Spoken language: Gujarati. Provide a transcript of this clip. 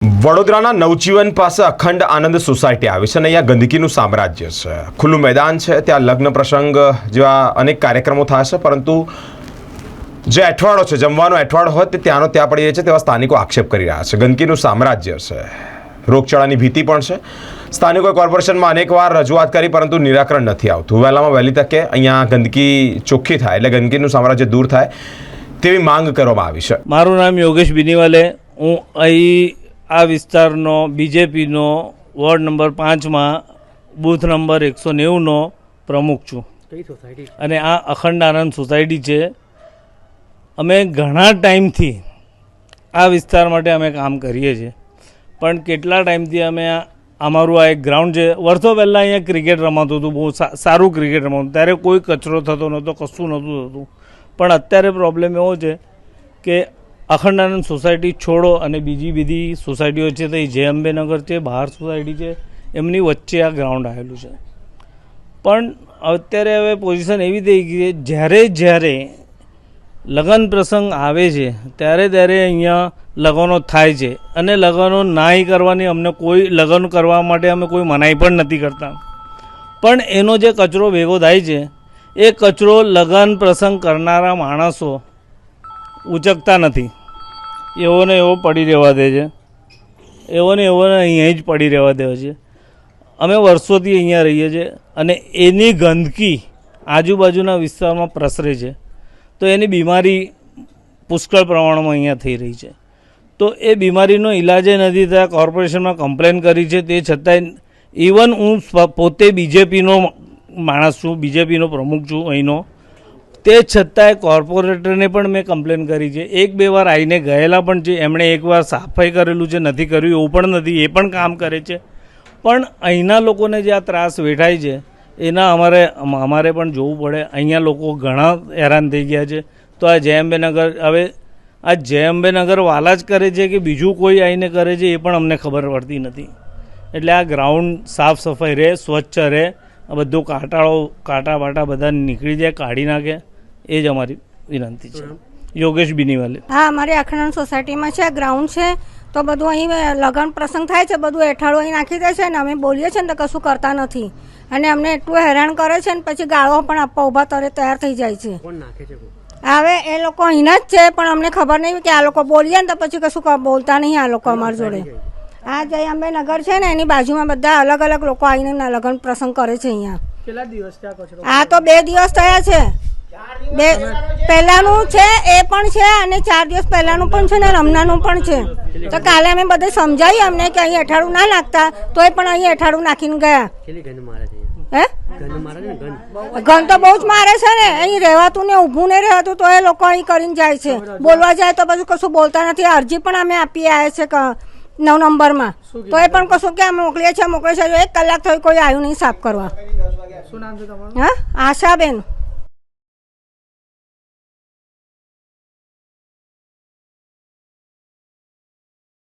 વડોદરાના નવજીવન પાસે અખંડ આનંદ સોસાયટી આવી છે અને અહીંયા ગંદકીનું સામ્રાજ્ય છે. ખુલ્લું મેદાન છે, ત્યાં લગ્ન પ્રસંગ જેવા અનેક કાર્યક્રમો થાય છે, પરંતુ જે અઠવાડો છે, જમવાનો અઠવાડો હોય તે ત્યાંનો ત્યાં પડી જાય છે તેવા સ્થાનિકો આક્ષેપ કરી રહ્યા છે. ગંદકીનું સામ્રાજ્ય છે. રોગચાળાની ભીતિ પણ છે. સ્થાનિકોએ કોર્પોરેશનમાં અનેકવાર રજૂઆત કરી, પરંતુ નિરાકરણ નથી આવતું. વહેલામાં વહેલી તકે અહીંયા ગંદકી ચોખ્ખી થાય એટલે ગંદકીનું સામ્રાજ્ય દૂર થાય તેવી માંગ કરવામાં આવી છે. મારું નામ યોગેશ બિનીવાલે. હું અહીં આ વિસ્તારનો બીજેપીનો વોર્ડ નંબર પાંચમાં બૂથ નંબર એકસો નેવુંનો પ્રમુખ છું. કઈ સોસાયટી અને આ અખંડ આનંદ સોસાયટી છે. અમે ઘણા ટાઈમથી આ વિસ્તાર માટે અમે કામ કરીએ છીએ. પણ કેટલા ટાઈમથી અમે આ અમારું આ એક ગ્રાઉન્ડ છે. વર્ષો પહેલાં અહીંયા ક્રિકેટ રમાતું હતું બહુ સારું ક્રિકેટ રમાતું ત્યારે કોઈ કચરો થતો નહોતો કશું નહોતું થતું. પણ અત્યારે પ્રોબ્લેમ એવો છે કે અખંડાનંદ સોસાયટી છોડો અને બીજી બધી સોસાયટીઓ છે તે જે અંબેનગર છે, બહાર સોસાયટી છે, એમની વચ્ચે આ ગ્રાઉન્ડ આવેલું છે. પણ અત્યારે હવે પોઝિશન એવી થઈ ગઈ છે, જ્યારે જ્યારે લગ્ન પ્રસંગ આવે છે, ત્યારે ત્યારે અહીંયા લગ્નો થાય છે અને લગ્નો નાહી કરવાની અમને કોઈ લગ્ન કરવા માટે અમે કોઈ મનાઈ પણ નથી કરતા. પણ એનો જે કચરો ભેગો થાય છે, એ કચરો લગ્ન પ્રસંગ કરનારા માણસો ઉચકતા નથી. એવો ને એવો પડી રહેવા દે છે. એવો ને એવો ને અહીંયા જ પડી રહેવા દે છે. અમે વર્ષોથી અહીંયા રહીએ છીએ અને એની ગંદકી આજુબાજુના વિસ્તારમાં પ્રસરે છે. તો એની બીમારી પુષ્કળ પ્રમાણમાં અહીંયા થઈ રહી છે. તો એ બીમારીનો ઈલાજ એ નથી થયા, કોર્પોરેશનમાં કમ્પ્લેન કરી છે. તે છતાંય ઇવન હું પોતે બીજેપીનો માણસ છું, બીજેપીનો પ્રમુખ છું અહીંનો. તે છતાંય કોર્પોરેટરને પણ મેં કમ્પ્લેન કરી છે. એક બે વાર આવીને ગયેલા પણ છે એમણે એકવાર સફાઈ કરેલું છે, નથી કર્યું, એવું પણ નથી, એ પણ કામ કરે છે. પણ અહીંના લોકોને જે આ ત્રાસ વેઠાય છે, એના અમારે અમારે પણ જોવું પડે. અહીંયા લોકો ઘણા હેરાન થઈ ગયા છે. તો આ જય અંબેનગર, હવે આ જય અંબેનગર વાલા જ કરે છે કે બીજું કોઈ આવીને કરે છે, એ પણ અમને ખબર પડતી નથી. એટલે આ ગ્રાઉન્ડ સાફ સફાઈ રહે, સ્વચ્છ રહે, આ બધું કાંટાળો કાંટા બાટા બધા નીકળી જાય, કાઢી નાખે. એ જ અમારી વિનંતી છે. યોગેશ બિનીવાલે. હા અમારી અખંડ સોસાયટીમાં છે ગ્રાઉન્ડ છે તો બધું અહીં લગ્ન પ્રસંગ થાય છે બધું હેઠળ અહીં નાખી દે છે ને અમે બોલીએ છીએ ને તો કશું કરતા નથી. અને અમને એટલું હેરાન કરે છે ને પછી ગાળો પણ આપવા ઊભા તરે તૈયાર થઈ જાય છે. કોણ નાખે છે કોણ? હવે એ લોકો અહીંના જ છે પણ અમને ખબર નહીં કે આ લોકો બોલીએ ને તો પછી કશું બોલતા નહીં આ લોકો અમારી જોડે. આ જય અંબે નગર છે ને એની બાજુમાં બધા અલગ અલગ લોકો આવીને લગ્ન પ્રસંગ કરે છે અહીંયા. કેટલા દિવસ આ તો બે દિવસ થયા છે. બે પહેલાનું છે એ પણ છે અને ચાર દિવસ પહેલાનું પણ છે ને રમનાનું પણ છે. તો કાલે અમે બધે સમજાવી અમને કે અહીં અઠાડું ના નાખતા તોય પણ અહીં અઠાડું નાખીને ગયા. હે? ગંધ મારે છે ને ગંધ ઘન તો બહુ જ મારે છે ને. અહીં રહેવાતું ને ઊભું નહીં રહેવાતું તો એ લોકો અહીં કરીને જાય છે. બોલવા જાય તો પછી કશું બોલતા નથી. અરજી પણ અમે આપી આવ્યા છે નવ નંબરમાં. તો એ પણ કશું કે અમે મોકલીએ છીએ મોકલીએ છીએ એક કલાક થયું કોઈ આવ્યું નહીં સાફ કરવા. શું નામ છે હા? આશાબેન.